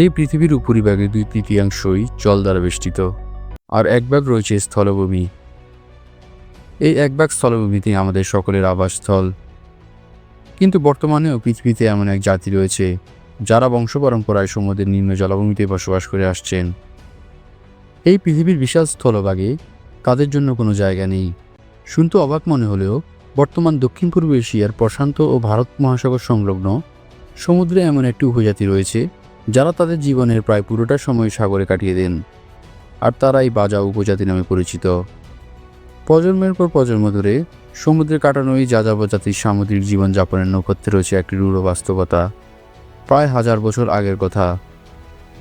এই পৃথিবীর উপরিভাগে দুই তৃতীয়াংশই জল দ্বারা বেষ্টিত, আর এক ভাগ রয়েছে স্থলভূমি। এই এক ভাগ স্থলভূমিতে আমাদের সকলের আবাসস্থল। কিন্তু বর্তমানেও পৃথিবীতে এমন এক জাতি রয়েছে, যারা বংশ পরম্পরায় সমুদ্রের নিম্ন জলাভূমিতে বসবাস করে আসছেন। এই পৃথিবীর বিশাল স্থলভাগে তাদের জন্য কোনো জায়গা নেই। শুনতে অবাক মনে হলেও বর্তমান দক্ষিণ পূর্ব এশিয়ার প্রশান্ত ও ভারত মহাসাগর সংলগ্ন সমুদ্রে এমন একটি উপজাতি রয়েছে যারা তাদের জীবনের প্রায় পুরোটা সময় সাগরে কাটিয়ে দেন, আর তারাই বাজা উপজাতি নামে পরিচিত। প্রজন্মের পর প্রজন্ম ধরে সমুদ্রে কাটানো এই যাযাবর জাতির সামুদ্রিক জীবনযাপনের নক্ষত্রে রয়েছে একটি রূঢ় বাস্তবতা। প্রায় হাজার বছর আগের কথা।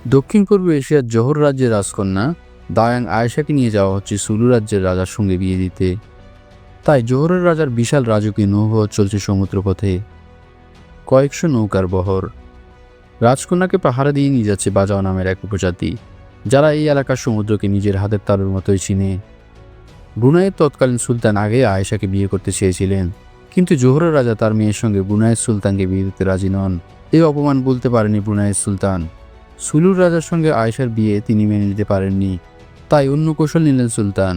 দক্ষিণ পূর্ব এশিয়ার জোহর রাজ্যের রাজকন্যা দায়াং আয়েশাকে নিয়ে যাওয়া হচ্ছে সুলু রাজ্যের রাজার সঙ্গে বিয়ে দিতে। তাই জোহরের রাজার বিশাল রাজকীয় নৌবহর চলছে সমুদ্রপথে। কয়েকশো নৌকার বহর। রাজকন্যাকে পাহারা দিয়ে নিয়ে যাচ্ছে বাজাও নামের এক উপজাতি, যারা এই এলাকার সমুদ্রকে নিজের হাতের তালুর মতোই চিনে। ব্রুনাইয়ের তৎকালীন সুলতান আগে আয়েশাকে বিয়ে করতে চেয়েছিলেন, কিন্তু জোহরের রাজা তার মেয়ের সঙ্গে ব্রুনাইয়ের সুলতানকে বিয়ে দিতে রাজি নন। এই অপমান বলতে পারেনি ব্রুনাইয়ের সুলতান। সুলুর রাজার সঙ্গে আয়েশার বিয়ে তিনি মেনে নিতে পারেননি, তাই অন্য কৌশল নিলেন সুলতান।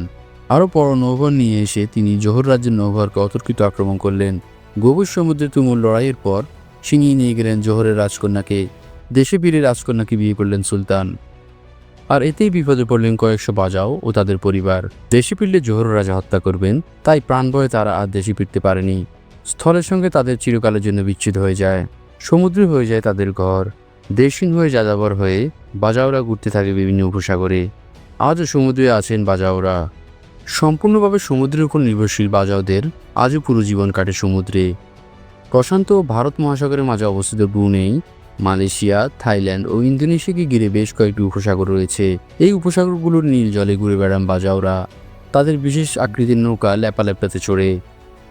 আরও বড় নৌবহর নিয়ে এসে তিনি জোহর রাজ্যের নৌবহরকে অতর্কিত আক্রমণ করলেন। গভীর সমুদ্রে তুমুল লড়াইয়ের পর ছিনিয়ে নিয়ে গেলেন জোহরের রাজকন্যাকে, দেশে ফিরে রাজকন্যাকে বিয়ে করলেন সুলতান। আর এতেই বিপদে পড়লেন কয়েকশো বাজাও ও তাদের পরিবার। দেশে ফিরলে জোহর রাজা হত্যা করবেন, তাই প্রাণভয়ে তারা আর দেশে ফিরতে পারেনি। স্থলের সঙ্গে তাদের চিরকালের জন্য বিচ্ছেদ হয়ে যায়। সমুদ্রে হয়ে যায় তাদের ঘর। দেশহীন হয়ে যাযাবর হয়ে বাজাওরা ঘুরতে থাকে বিভিন্ন উপসাগরে। আজও সমুদ্রে আছেন বাজাওরা। সম্পূর্ণভাবে সমুদ্রের উপর নির্ভরশীল বাজাওদের আজও পুরো জীবন কাটে সমুদ্রে। প্রশান্ত ভারত মহাসাগরের মাঝে অবস্থিত ব্রুনেই, মালয়েশিয়া, থাইল্যান্ড ও ইন্দোনেশিয়াকে ঘিরে বেশ কয়েকটি উপসাগর রয়েছে। এই উপসাগরগুলোর নীল জলে ঘুরে বেড়ান বাজাওরা। তাদের বিশেষ আকৃতির নৌকা ল্যাপাল্যাপাতে চড়ে।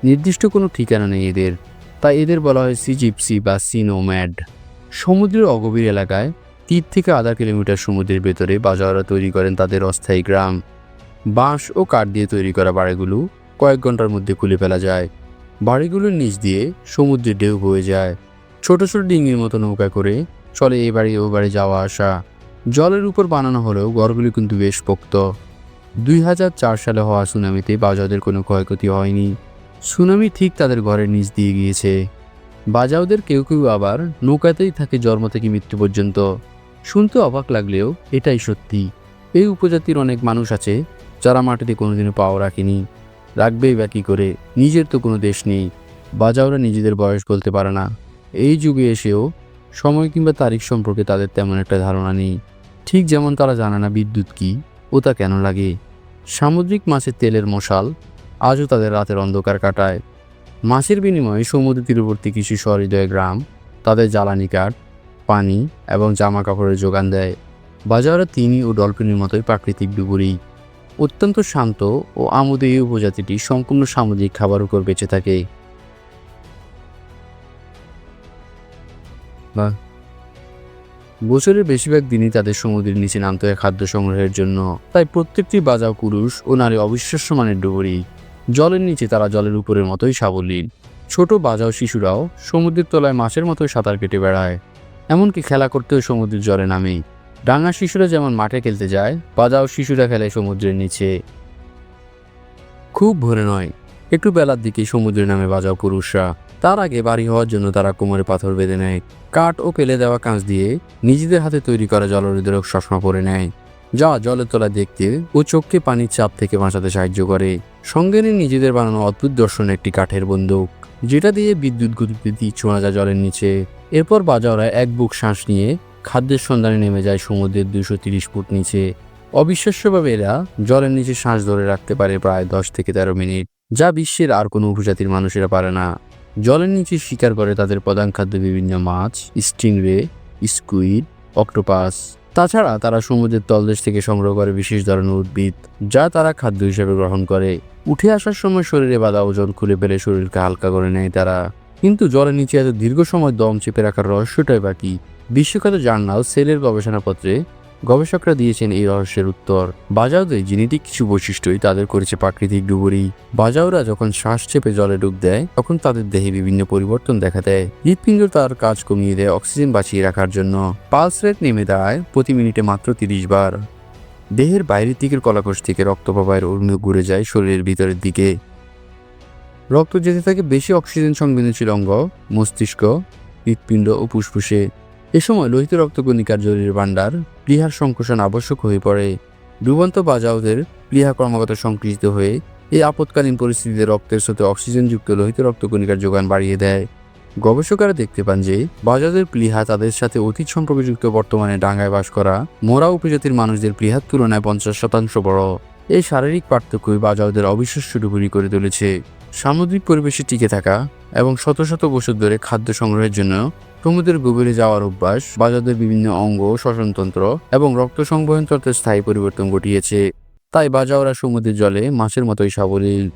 নির্দিষ্ট কোনো ঠিকানা নেই এদের। তাই এদের বলা হয় সি জিপসি বা সি নোম্যাড। সমুদ্রের অগভীর এলাকায় তীর থেকে আধা কিলোমিটার সমুদ্রের ভেতরে বাজাওয়ারা তৈরি করেন তাদের অস্থায়ী গ্রাম। বাঁশ ও কাঠ দিয়ে তৈরি করা বাড়িগুলো কয়েক ঘণ্টার মধ্যে খুলে ফেলা যায়। বাড়িগুলোর নিচ দিয়ে সমুদ্রে ঢেউ বয়ে যায়। ছোট ছোট ডিঙির মতো নৌকা করে চলে এই বাড়ি ও বাড়ি যাওয়া আসা। জলের উপর বানানো হলেও ঘরগুলি কিন্তু বেশ পোক্ত। দুই হাজার চার সালে হওয়া সুনামিতে বাজাওদের কোনো ক্ষয়ক্ষতি হয়নি। সুনামি ঠিক তাদের ঘরের নিচ দিয়ে গিয়েছে। বাজাওদের কেউ কেউ আবার নৌকাতেই থাকে জন্ম থেকে মৃত্যু পর্যন্ত। শুনতে অবাক লাগলেও এটাই সত্যি। এই উপজাতির অনেক মানুষ আছে যারা মাটিতে কোনোদিনও পাও রাখেনি। রাখবেই বা কী করে? নিজের তো কোনো দেশ নেই। বাজাওরা নিজেদের বয়স বলতে পারে না। এই যুগে এসেও সময় কিংবা তারিখ সম্পর্কে তাদের তেমন একটা ধারণা নেই। ঠিক যেমন তারা জানে না বিদ্যুৎ কী ও তা কেন লাগে। সামুদ্রিক মাছের তেলের মশাল আজও তাদের রাতের অন্ধকার কাটায়। মাছের বিনিময়ে সমুদ্র তীরবর্তী কিছু সহৃদয় গ্রাম তাদের জ্বালানি কাঠ, পানি এবং জামা কাপড়ের যোগান দেয়। বাজারে তিনি ও ডলফিনের মতোই প্রাকৃতিক ডুবুরি। অত্যন্ত শান্ত ও আমোদে এই উপজাতিটি সম্পূর্ণ সামুদ্রিক খাবার উপর বেঁচে থাকে। বা, বছরের বেশিরভাগ দিনই তাদের সমুদ্রের নিচে নামতে হয় খাদ্য সংগ্রহের জন্য। তাই প্রত্যেকটি বাজাও পুরুষ ও নারী অবিশ্বাস্য মানের ডুবুরি। জলের নিচে তারা জলের উপরের মতোই সাবলীল। ছোট বাজাও শিশুরাও সমুদ্রের তলায় মাছের মতোই সাঁতার কেটে বেড়ায়। এমনকি খেলা করতেও সমুদ্রের জলে নামেই ডাঙা শিশুরা যেমন মাঠে খেলতে যায়, বাজাও শিশুরা খেলে সমুদ্রের নিচে। খুব ভোরে নয়, একটু বেলার দিকে সমুদ্রে নামে বাজাও পুরুষরা। তার আগে বাড়ি হওয়ার জন্য তারা কোমরে পাথর বেঁধে নেয়, কাঠ ও ফেলে দেওয়া কাঁচ দিয়ে নিজেদের হাতে তৈরি করা জলরোধক চশমা পরে নেয়, যা জলের তলা দেখতে ও চোখকে পানির চাপ থেকে বাঁচাতে সাহায্য করে। সঙ্গে নিয়ে নিজেদের বানানো অদ্ভুত দর্শন একটি কাঠের বন্দুক, যেটা দিয়ে বিদ্যুৎ গতিতে ছোঁয়া যায় জলের নিচে। এরপর বাজাওরা এক বুক শ্বাস নিয়ে খাদ্যের সন্ধানে নেমে যায় সমুদ্রের দুশো তিরিশ ফুট নিচে। অবিশ্বাস্যভাবে এরা জলের নিচে শ্বাস ধরে রাখতে পারে প্রায় দশ থেকে তেরো মিনিট, যা বিশ্বের আর কোনো উপজাতির মানুষেরা পারে না। জলের নিচে শিকার করে তাদের প্রধান খাদ্য বিভিন্ন মাছ, স্টিংরে, স্কুইড, অক্টোপাস। তাছাড়া তারা সমুদ্রের তলদেশ থেকে সংগ্রহ করে বিশেষ ধরনের উদ্ভিদ, যা তারা খাদ্য হিসেবে গ্রহণ করে। উঠে আসার সময় শরীরে বাধা ওজন খুলে ফেলে শরীরকে হালকা করে নেয় তারা। কিন্তু জলের নিচে এত দীর্ঘ সময় দম চেপে রাখার রহস্যটাই বাকি বিশ্বখ্যাত জার্নাল সেলের গবেষণাপত্রে গবেষকরা দিয়েছেন এই রহস্যের উত্তর। বাজাওদের জেনেটিক কিছু বৈশিষ্ট্যই তাদের করেছে প্রাকৃতিক ডুবুরি। বাজাওরা যখন শ্বাস চেপে জলে ডুব দেয়, তখন তাদের দেহে বিভিন্ন পরিবর্তন দেখা দেয়। হৃৎপিণ্ড তার কাজ কমিয়ে দেয় অক্সিজেন বাঁচিয়ে রাখার জন্য। পালস রেট নেমে দাঁড়ায় প্রতি মিনিটে মাত্র তিরিশ বার। দেহের বাইরের দিকের কলাকোষ থেকে রক্ত প্রবাহের ঘুরে যায় শরীরের ভিতরের দিকে। রক্ত যেতে থাকে বেশি অক্সিজেন সংবেদনশীল অঙ্গ, মস্তিষ্ক, হৃৎপিণ্ড ও ফুসফুসে। এ সময় লোহিত রক্তকণিকার জরুরি ভাণ্ডার প্লীহার সংকোচন আবশ্যক হয়ে পড়ে। ডুবন্ত বাজাওদের প্লীহা ক্রমাগত সংকুচিত হয়ে এই আপৎকালীন পরিস্থিতিতে রক্তের সাথে অক্সিজেনযুক্ত লোহিত রক্তকণিকার যোগান বাড়িয়ে দেয়। গবেষকরা দেখতে পান যে বাজাদের প্লীহা তাদের সাথে অতীত সম্পর্কযুক্ত বর্তমানে ডাঙ্গায় বাস করা মোরা উপজাতির মানুষদের প্লীহার তুলনায় পঞ্চাশ শতাংশ বড়। এই শারীরিক পার্থক্যই বাজাওদের অবিশ্বাস্য ডুবুরি করে তুলেছে। সামুদ্রিক পরিবেশে টিকে থাকা এবং শত শত বছর ধরে খাদ্য সংগ্রহের জন্য সমুদ্রের গভীরে যাওয়ার অভ্যাস বাজাদের বিভিন্ন অঙ্গ, শ্বসনতন্ত্র এবং রক্ত সংবহন তন্ত্রের স্থায়ী পরিবর্তন ঘটিয়েছে। তাই বাজাওরা সমুদ্রের জলে মাছের মতোই সাবলীল।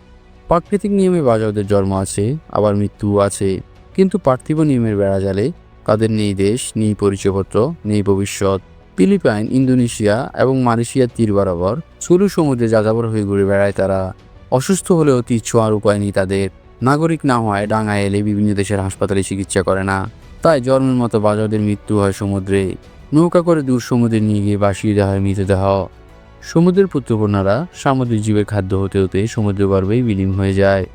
প্রাকৃতিক নিয়মে বাজাওদের জন্ম আছে, আবার মৃত্যু আছে। কিন্তু পার্থিব নিয়মের বেড়াজালে তাদের নেই দেশ, নেই পরিচয়পত্র, নেই ভবিষ্যৎ। ফিলিপাইন, ইন্দোনেশিয়া এবং মালয়েশিয়ার তীর বরাবর সুলু সমুদ্রে যাযাবর হয়ে ঘুরে বেড়ায় তারা। অসুস্থ হলেও তীর ছোঁয়ার উপায় নেই তাদের। নাগরিক না হওয়ায় ডাঙায় এলে বিভিন্ন দেশের হাসপাতালে চিকিৎসা করে না। তাই জন্মের মতো বাজারদের মৃত্যু হয় সমুদ্রে। নৌকা করে দূর সমুদ্রে নিয়ে গিয়ে বাসিয়ে দেওয়া হয় মৃতদেহ। সমুদ্রের পুত্রকন্যারা সামুদ্রিক জীবের খাদ্য হতে হতে সমুদ্র গর্ভেই বিলীন হয়ে যায়।